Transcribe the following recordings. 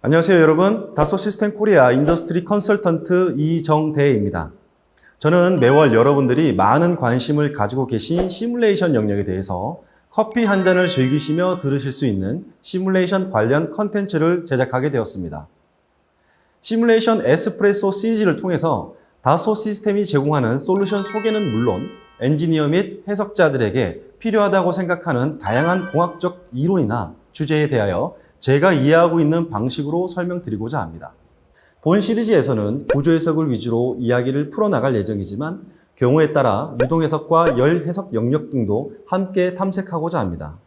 안녕하세요 여러분. 다소 시스템 코리아 인더스트리 컨설턴트 이정대입니다. 저는 매월 여러분들이 많은 관심을 가지고 계신 시뮬레이션 영역에 대해서 커피 한 잔을 즐기시며 들으실 수 있는 시뮬레이션 관련 컨텐츠를 제작하게 되었습니다. 시뮬레이션 에스프레소 시리즈를 통해서 다소 시스템이 제공하는 솔루션 소개는 물론 엔지니어 및 해석자들에게 필요하다고 생각하는 다양한 공학적 이론이나 주제에 대하여 제가 이해하고 있는 방식으로 설명드리고자 합니다. 본 시리즈에서는 구조 해석을 위주로 이야기를 풀어나갈 예정이지만 경우에 따라 유동 해석과 열 해석 영역 등도 함께 탐색하고자 합니다.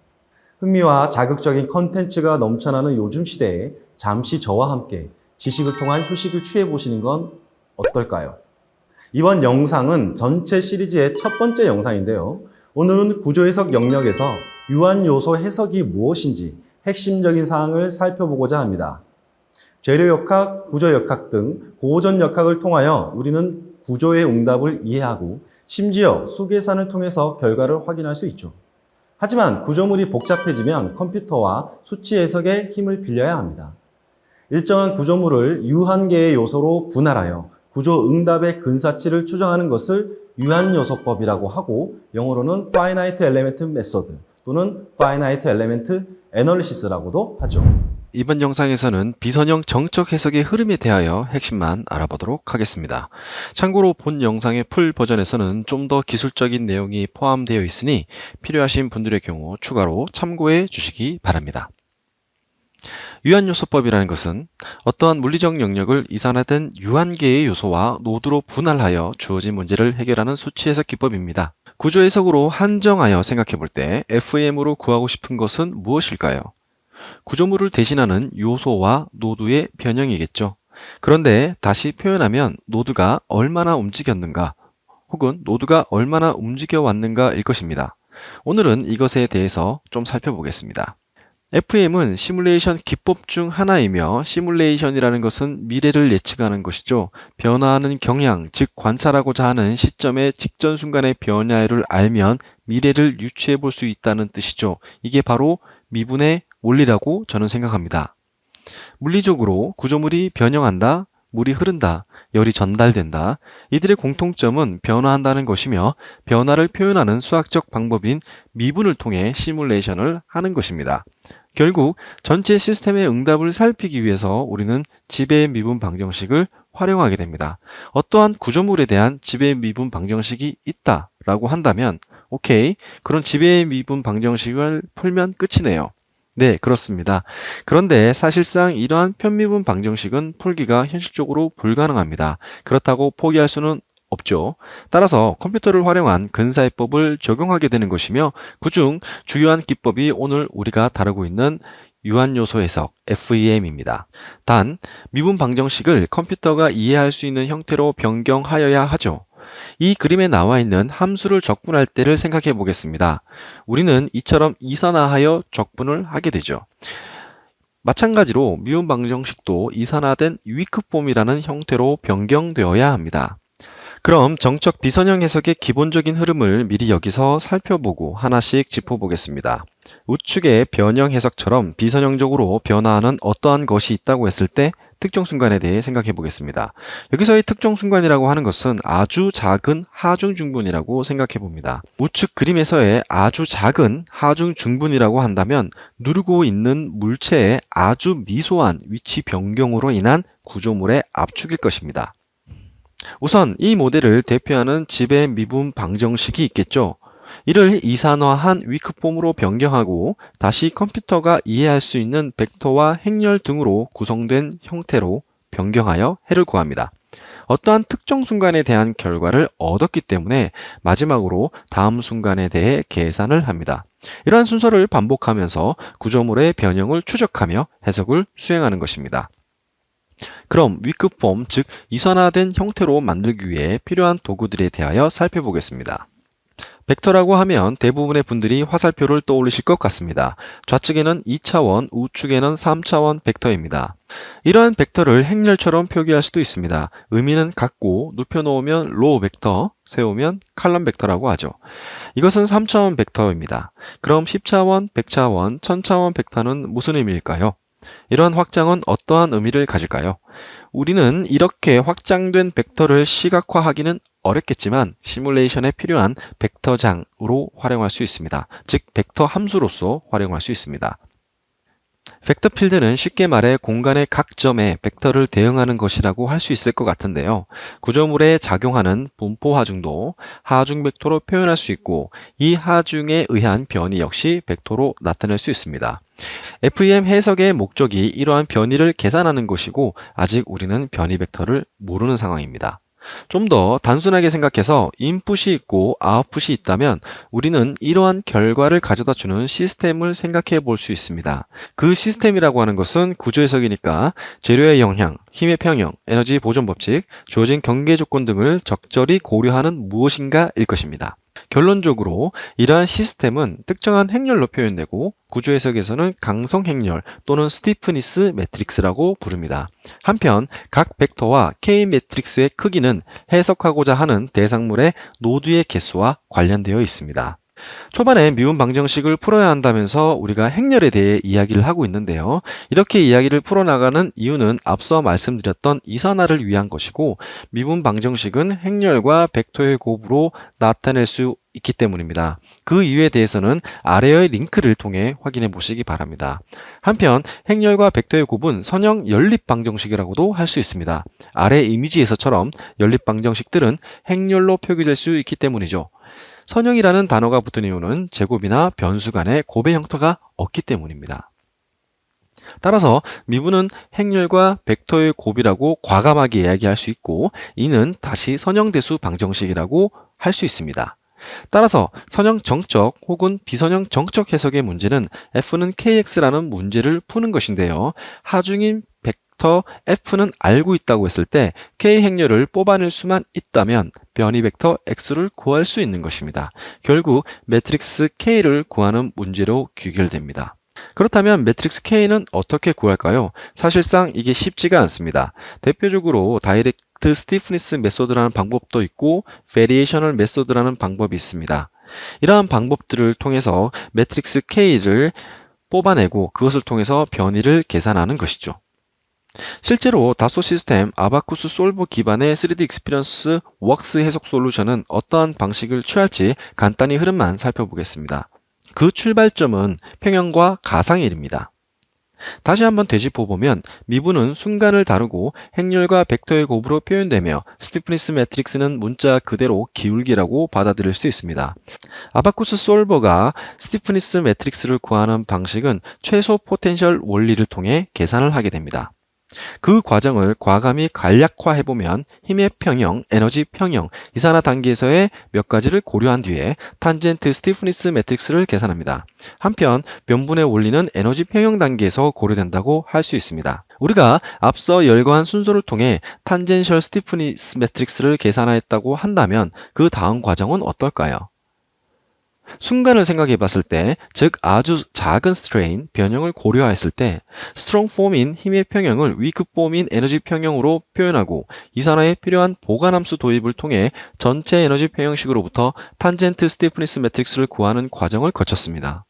흥미와 자극적인 컨텐츠가 넘쳐나는 요즘 시대에 잠시 저와 함께 지식을 통한 휴식을 취해 보시는 건 어떨까요? 이번 영상은 전체 시리즈의 첫 번째 영상인데요. 오늘은 구조 해석 영역에서 유한 요소 해석이 무엇인지 핵심적인 사항을 살펴보고자 합니다. 재료 역학, 구조 역학 등 고전 역학을 통하여 우리는 구조의 응답을 이해하고 심지어 수계산을 통해서 결과를 확인할 수 있죠. 하지만 구조물이 복잡해지면 컴퓨터와 수치 해석에 힘을 빌려야 합니다. 일정한 구조물을 유한 개의 요소로 분할하여 구조 응답의 근사치를 추정하는 것을 유한요소법이라고 하고 영어로는 Finite Element Method 또는 Finite Element Analysis라고도 하죠. 이번 영상에서는 비선형 정적 해석의 흐름에 대하여 핵심만 알아보도록 하겠습니다. 참고로 본 영상의 풀 버전에서는 좀 더 기술적인 내용이 포함되어 있으니 필요하신 분들의 경우 추가로 참고해 주시기 바랍니다. 유한요소법이라는 것은 어떠한 물리적 영역을 이산화된 유한계의 요소와 노드로 분할하여 주어진 문제를 해결하는 수치 해석 기법입니다. 구조 해석으로 한정하여 생각해 볼 때 FEM으로 구하고 싶은 것은 무엇일까요? 구조물을 대신하는 요소와 노드의 변형이겠죠. 그런데 다시 표현하면 노드가 얼마나 움직였는가 혹은 노드가 얼마나 움직여 왔는가일 것입니다. 오늘은 이것에 대해서 좀 살펴보겠습니다. FEM은 시뮬레이션 기법 중 하나이며 시뮬레이션이라는 것은 미래를 예측하는 것이죠. 변화하는 경향, 즉 관찰하고자 하는 시점의 직전 순간의 변화를 알면 미래를 유추해 볼 수 있다는 뜻이죠. 이게 바로 미분의 원리라고 저는 생각합니다. 물리적으로 구조물이 변형한다, 물이 흐른다, 열이 전달된다. 이들의 공통점은 변화한다는 것이며 변화를 표현하는 수학적 방법인 미분을 통해 시뮬레이션을 하는 것입니다. 결국 전체 시스템의 응답을 살피기 위해서 우리는 지배 미분 방정식을 활용하게 됩니다. 어떠한 구조물에 대한 지배 미분 방정식이 있다라고 한다면 오케이 그런 지배 미분 방정식을 풀면 끝이네요. 네, 그렇습니다. 그런데 사실상 이러한 편미분 방정식은 풀기가 현실적으로 불가능합니다. 그렇다고 포기할 수는 없죠. 따라서 컴퓨터를 활용한 근사해법을 적용하게 되는 것이며 그중 주요한 기법이 오늘 우리가 다루고 있는 유한요소 해석 FEM입니다. 단 미분 방정식을 컴퓨터가 이해할 수 있는 형태로 변경하여야 하죠. 이 그림에 나와 있는 함수를 적분할 때를 생각해 보겠습니다. 우리는 이처럼 이산화하여 적분을 하게 되죠. 마찬가지로 미분 방정식도 이산화된 위크폼이라는 형태로 변경되어야 합니다. 그럼 정적 비선형 해석의 기본적인 흐름을 미리 여기서 살펴보고 하나씩 짚어보겠습니다. 우측의 변형 해석처럼 비선형적으로 변화하는 어떠한 것이 있다고 했을 때 특정 순간에 대해 생각해 보겠습니다. 여기서의 특정 순간이라고 하는 것은 아주 작은 하중 중분이라고 생각해 봅니다. 우측 그림에서의 아주 작은 하중 중분이라고 한다면 누르고 있는 물체의 아주 미소한 위치 변경으로 인한 구조물의 압축일 것입니다. 우선 이 모델을 대표하는 지배 미분 방정식이 있겠죠. 이를 이산화한 위크폼으로 변경하고 다시 컴퓨터가 이해할 수 있는 벡터와 행렬 등으로 구성된 형태로 변경하여 해를 구합니다. 어떠한 특정 순간에 대한 결과를 얻었기 때문에 마지막으로 다음 순간에 대해 계산을 합니다. 이러한 순서를 반복하면서 구조물의 변형을 추적하며 해석을 수행하는 것입니다. 그럼 위크폼, 즉 이산화된 형태로 만들기 위해 필요한 도구들에 대하여 살펴보겠습니다. 벡터라고 하면 대부분의 분들이 화살표를 떠올리실 것 같습니다. 좌측에는 2차원, 우측에는 3차원 벡터입니다. 이러한 벡터를 행렬처럼 표기할 수도 있습니다. 의미는 같고 눕혀놓으면 로 벡터, 세우면 칼럼 벡터라고 하죠. 이것은 3차원 벡터입니다. 그럼 10차원, 100차원, 1000차원 벡터는 무슨 의미일까요? 이러한 확장은 어떠한 의미를 가질까요? 우리는 이렇게 확장된 벡터를 시각화하기는 어렵겠지만 시뮬레이션에 필요한 벡터장으로 활용할 수 있습니다. 즉 벡터 함수로서 활용할 수 있습니다. 벡터 필드는 쉽게 말해 공간의 각 점에 벡터를 대응하는 것이라고 할 수 있을 것 같은데요. 구조물에 작용하는 분포 하중도 하중 벡터로 표현할 수 있고 이 하중에 의한 변이 역시 벡터로 나타낼 수 있습니다. FEM 해석의 목적이 이러한 변이를 계산하는 것이고 아직 우리는 변이 벡터를 모르는 상황입니다. 좀 더 단순하게 생각해서 인풋이 있고 아웃풋이 있다면 우리는 이러한 결과를 가져다 주는 시스템을 생각해 볼 수 있습니다. 그 시스템이라고 하는 것은 구조 해석이니까 재료의 영향, 힘의 평형, 에너지 보존 법칙, 주어진 경계 조건 등을 적절히 고려하는 무엇인가일 것입니다. 결론적으로 이러한 시스템은 특정한 행렬로 표현되고 구조 해석에서는 강성 행렬 또는 스티프니스 매트릭스라고 부릅니다. 한편 각 벡터와 K 매트릭스의 크기는 해석하고자 하는 대상물의 노드의 개수와 관련되어 있습니다. 초반에 미분 방정식을 풀어야 한다면서 우리가 행렬에 대해 이야기를 하고 있는데요. 이렇게 이야기를 풀어나가는 이유는 앞서 말씀드렸던 이산화를 위한 것이고 미분 방정식은 행렬과 벡터의 곱으로 나타낼 수 있기 때문입니다. 그 이유에 대해서는 아래의 링크를 통해 확인해 보시기 바랍니다. 한편 행렬과 벡터의 곱은 선형 연립 방정식이라고도 할 수 있습니다. 아래 이미지에서처럼 연립 방정식들은 행렬로 표기될 수 있기 때문이죠. 선형이라는 단어가 붙은 이유는 제곱이나 변수 간의 곱의 형태가 없기 때문입니다. 따라서 미분은 행렬과 벡터의 곱이라고 과감하게 이야기할 수 있고 이는 다시 선형대수 방정식이라고 할 수 있습니다. 따라서 선형 정적 혹은 비선형 정적 해석의 문제는 f는 kx라는 문제를 푸는 것인데요. 하중인 벡터 f는 알고 있다고 했을 때 k 행렬을 뽑아낼 수만 있다면 변이 벡터 x를 구할 수 있는 것입니다. 결국 매트릭스 k를 구하는 문제로 귀결됩니다. 그렇다면 매트릭스 K는 어떻게 구할까요? 사실상 이게 쉽지가 않습니다. 대표적으로 다이렉트 스티프니스 메소드라는 방법도 있고 베리에이셔널 메소드라는 방법이 있습니다. 이러한 방법들을 통해서 매트릭스 K를 뽑아내고 그것을 통해서 변이를 계산하는 것이죠. 실제로 다소 시스템 아바쿠스 솔버 기반의 3D 익스피리언스 웍스 해석 솔루션은 어떠한 방식을 취할지 간단히 흐름만 살펴보겠습니다. 그 출발점은 평형과 가상일입니다. 다시 한번 되짚어 보면 미분은 순간을 다루고 행렬과 벡터의 곱으로 표현되며 스티프니스 매트릭스는 문자 그대로 기울기라고 받아들일 수 있습니다. 아바쿠스 솔버가 스티프니스 매트릭스를 구하는 방식은 최소 포텐셜 원리를 통해 계산을 하게 됩니다. 그 과정을 과감히 간략화해보면 힘의 평형, 에너지 평형, 이산화 단계에서의 몇 가지를 고려한 뒤에 탄젠트 스티프니스 매트릭스를 계산합니다. 한편 변분의 원리는 에너지 평형 단계에서 고려된다고 할 수 있습니다. 우리가 앞서 열거한 순서를 통해 탄젠셜 스티프니스 매트릭스를 계산하였다고 한다면 그 다음 과정은 어떨까요? 순간을 생각해 봤을 때, 즉 아주 작은 스트레인, 변형을 고려했을 때, 스트롱 폼인 힘의 평형을 위크 폼인 에너지 평형으로 표현하고 이산화에 필요한 보관함수 도입을 통해 전체 에너지 평형식으로부터 탄젠트 스티프니스 매트릭스를 구하는 과정을 거쳤습니다.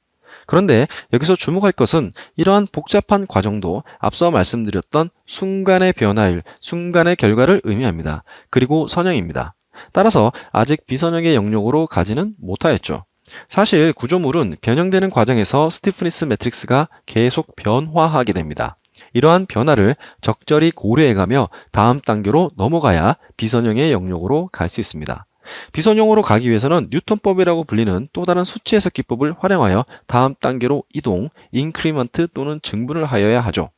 그런데 여기서 주목할 것은 이러한 복잡한 과정도 앞서 말씀드렸던 순간의 변화율, 순간의 결과를 의미합니다. 그리고 선형입니다. 따라서 아직 비선형의 영역으로 가지는 못하였죠. 사실 구조물은 변형되는 과정에서 스티프니스 매트릭스가 계속 변화하게 됩니다. 이러한 변화를 적절히 고려해가며 다음 단계로 넘어가야 비선형의 영역으로 갈 수 있습니다. 비선형으로 가기 위해서는 뉴턴법이라고 불리는 또 다른 수치 해석 기법을 활용하여 다음 단계로 이동, 인크리먼트 또는 증분을 하여야 하죠.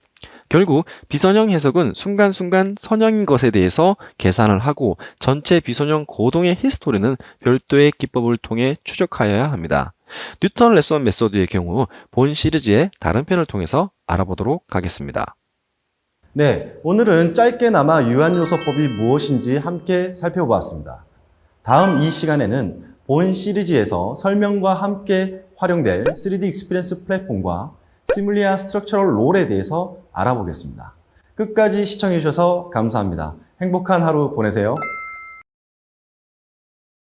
결국 비선형 해석은 순간순간 선형인 것에 대해서 계산을 하고 전체 비선형 고동의 히스토리는 별도의 기법을 통해 추적하여야 합니다. 뉴턴 레슨 메소드의 경우 본 시리즈의 다른 편을 통해서 알아보도록 하겠습니다. 네, 오늘은 짧게나마 유한요소법이 무엇인지 함께 살펴보았습니다. 다음 이 시간에는 본 시리즈에서 설명과 함께 활용될 3D 익스피리언스 플랫폼과 시뮬리아 스트럭처럴 롤에 대해서 알아보겠습니다. 끝까지 시청해주셔서 감사합니다. 행복한 하루 보내세요.